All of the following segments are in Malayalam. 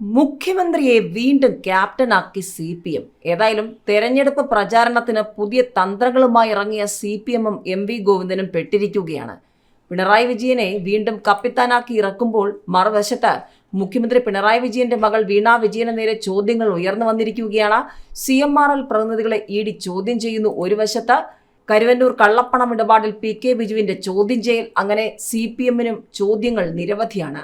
മുഖ്യമന്ത്രിയെ വീണ്ടും ക്യാപ്റ്റനാക്കി സി പി എം. ഏതായാലും തെരഞ്ഞെടുപ്പ് പ്രചാരണത്തിന് പുതിയ തന്ത്രങ്ങളുമായി ഇറങ്ങിയ സി പി എമ്മും എം വി ഗോവിന്ദനും പെട്ടിരിക്കുകയാണ്. പിണറായി വിജയനെ വീണ്ടും കപ്പിത്താനാക്കി ഇറക്കുമ്പോൾ മറുവശത്ത് മുഖ്യമന്ത്രി പിണറായി വിജയന്റെ മകൾ വീണ വിജയന് നേരെ ചോദ്യങ്ങൾ ഉയർന്നു വന്നിരിക്കുകയാണ്. സി എം ആർ എൽ പ്രതിനിധികളെ ഇ ഡി ചോദ്യം ചെയ്യുന്നു. ഒരു വശത്ത് കരുവന്നൂർ കള്ളപ്പണം ഇടപാടിൽ പി കെ ബിജുവിന്റെ ചോദ്യം ചെയ്യൽ. അങ്ങനെ സി പി എമ്മിനും ചോദ്യങ്ങൾ നിരവധിയാണ്.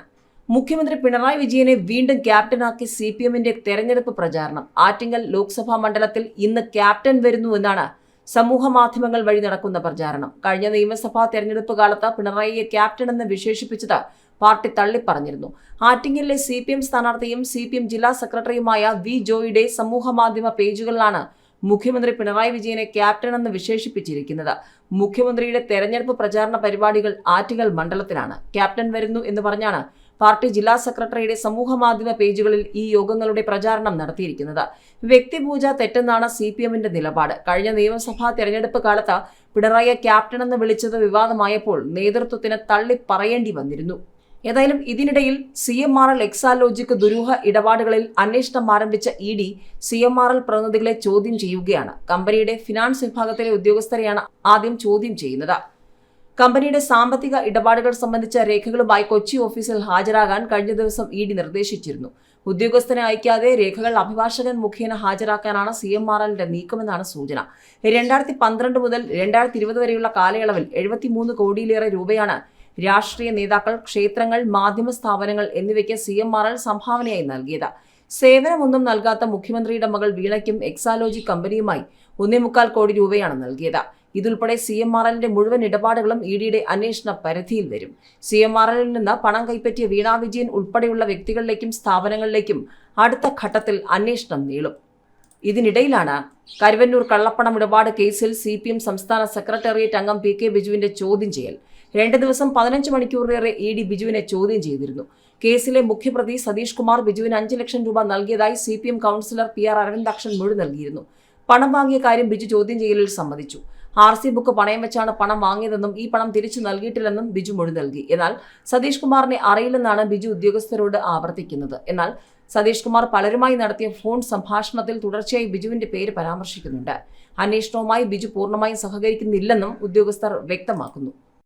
മുഖ്യമന്ത്രി പിണറായി വിജയനെ വീണ്ടും ക്യാപ്റ്റനാക്കി സി പി എമ്മിന്റെ തെരഞ്ഞെടുപ്പ് പ്രചാരണം. ആറ്റിങ്ങൽ ലോക്സഭാ മണ്ഡലത്തിൽ ഇന്ന് ക്യാപ്റ്റൻ വരുന്നു എന്നാണ് സമൂഹ മാധ്യമങ്ങൾ വഴി നടക്കുന്ന പ്രചാരണം. കഴിഞ്ഞ നിയമസഭാ തെരഞ്ഞെടുപ്പ് കാലത്ത് പിണറായിയെ ക്യാപ്റ്റൻ എന്ന് വിശേഷിപ്പിച്ചത് പാർട്ടി തള്ളിപ്പറഞ്ഞിരുന്നു. ആറ്റിങ്ങലിലെ സി പി എം സ്ഥാനാർത്ഥിയും സി പി എം ജില്ലാ സെക്രട്ടറിയുമായ വി ജോയിയുടെ സമൂഹ മാധ്യമ പേജുകളിലാണ് മുഖ്യമന്ത്രി പിണറായി വിജയനെ ക്യാപ്റ്റൻ എന്ന് വിശേഷിപ്പിച്ചിരിക്കുന്നത്. മുഖ്യമന്ത്രിയുടെ തെരഞ്ഞെടുപ്പ് പ്രചാരണ പരിപാടികൾ ആറ്റിങ്ങൽ മണ്ഡലത്തിലാണ്. ക്യാപ്റ്റൻ വരുന്നു എന്ന് പറഞ്ഞാണ് പാർട്ടി ജില്ലാ സെക്രട്ടറിയുടെ സമൂഹ മാധ്യമ പേജുകളിൽ ഈ യോഗങ്ങളുടെ പ്രചാരണം നടത്തിയിരിക്കുന്നത്. വ്യക്തിപൂജ തെറ്റെന്നാണ് സി പി എമ്മിന്റെ നിലപാട്. കഴിഞ്ഞ നിയമസഭാ തെരഞ്ഞെടുപ്പ് കാലത്ത് പിണറായിയെ ക്യാപ്റ്റൻ എന്ന് വിളിച്ചത് വിവാദമായപ്പോൾ നേതൃത്വത്തിന് തള്ളി പറയേണ്ടി വന്നിരുന്നു. ഏതായാലും ഇതിനിടയിൽ C M R L Exalogic ദുരൂഹ ഇടപാടുകളിൽ അന്വേഷണം ആരംഭിച്ച E D C M R L പ്രതിനിധികളെ ചോദ്യം ചെയ്യുകയാണ്. കമ്പനിയുടെ ഫിനാൻസ് വിഭാഗത്തിലെ ഉദ്യോഗസ്ഥരെയാണ് ആദ്യം ചോദ്യം ചെയ്യുന്നത്. കമ്പനിയുടെ സാമ്പത്തിക ഇടപാടുകൾ സംബന്ധിച്ച രേഖകളുമായി കൊച്ചി ഓഫീസിൽ ഹാജരാകാൻ കഴിഞ്ഞ ദിവസം ഇ ഡി നിർദ്ദേശിച്ചിരുന്നു. ഉദ്യോഗസ്ഥനെ അയക്കാതെ രേഖകൾ അഭിഭാഷകൻ മുഖേന ഹാജരാക്കാനാണ് സി എം ആർ എല്ലിന്റെ നീക്കമെന്നാണ് സൂചന. രണ്ടായിരത്തി പന്ത്രണ്ട് മുതൽ രണ്ടായിരത്തി ഇരുപത് വരെയുള്ള കാലയളവിൽ എഴുപത്തിമൂന്ന് കോടിയിലേറെ രൂപയാണ് രാഷ്ട്രീയ നേതാക്കൾ ക്ഷേത്രങ്ങൾ മാധ്യമ സ്ഥാപനങ്ങൾ എന്നിവയ്ക്ക് സി എം ആർ എൽ സംഭാവനയായി നൽകിയത്. സേവനമൊന്നും നൽകാത്ത മുഖ്യമന്ത്രിയുടെ മകൾ വീണയ്ക്കും എക്സാലോജി കമ്പനിയുമായി ഒന്നേ മുക്കാൽ കോടി രൂപയാണ് നൽകിയത്. ഇതുൾപ്പെടെ സി എം ആർ എല്ലിന്റെ മുഴുവൻ ഇടപാടുകളും ഇ ഡിയുടെ അന്വേഷണ പരിധിയിൽ വരും. സി എം ആർ എല്ലിൽ നിന്ന് പണം കൈപ്പറ്റിയ വീണാ വിജയൻ ഉൾപ്പെടെയുള്ള വ്യക്തികളിലേക്കും സ്ഥാപനങ്ങളിലേക്കും അടുത്ത ഘട്ടത്തിൽ അന്വേഷണം നീളും. ഇതിനിടയിലാണ് കരുവന്നൂർ കള്ളപ്പണം ഇടപാട് കേസിൽ സി പി എം സംസ്ഥാന സെക്രട്ടേറിയറ്റ് അംഗം പി കെ ബിജുവിന്റെ ചോദ്യം ചെയ്യൽ. രണ്ട് ദിവസം പതിനഞ്ച് മണിക്കൂറിലേറെ ഇ ഡി ബിജുവിനെ ചോദ്യം ചെയ്തിരുന്നു. കേസിലെ മുഖ്യപ്രതി സതീഷ് കുമാർ ബിജുവിന് അഞ്ച് ലക്ഷം രൂപ നൽകിയതായി C P M councillor P R Aravindakshan മൊഴി നൽകിയിരുന്നു. പണം വാങ്ങിയ കാര്യം ബിജു ചോദ്യം ചെയ്യലിൽ സമ്മതിച്ചു. ആർ സി ബുക്ക് പണയം വെച്ചാണ് പണം വാങ്ങിയതെന്നും ഈ പണം തിരിച്ചു നൽകിയിട്ടില്ലെന്നും ബിജു മൊഴി നൽകി. എന്നാൽ സതീഷ് കുമാറിനെ അറിയില്ലെന്നാണ് ബിജു ഉദ്യോഗസ്ഥരോട് ആവർത്തിക്കുന്നത്. എന്നാൽ സതീഷ് കുമാർ പലരുമായി നടത്തിയ ഫോൺ സംഭാഷണത്തിൽ തുടർച്ചയായി ബിജുവിന്റെ പേര് പരാമർശിക്കുന്നുണ്ട്. അന്വേഷണവുമായി ബിജു പൂർണമായും സഹകരിക്കുന്നില്ലെന്നും ഉദ്യോഗസ്ഥർ വ്യക്തമാക്കുന്നു.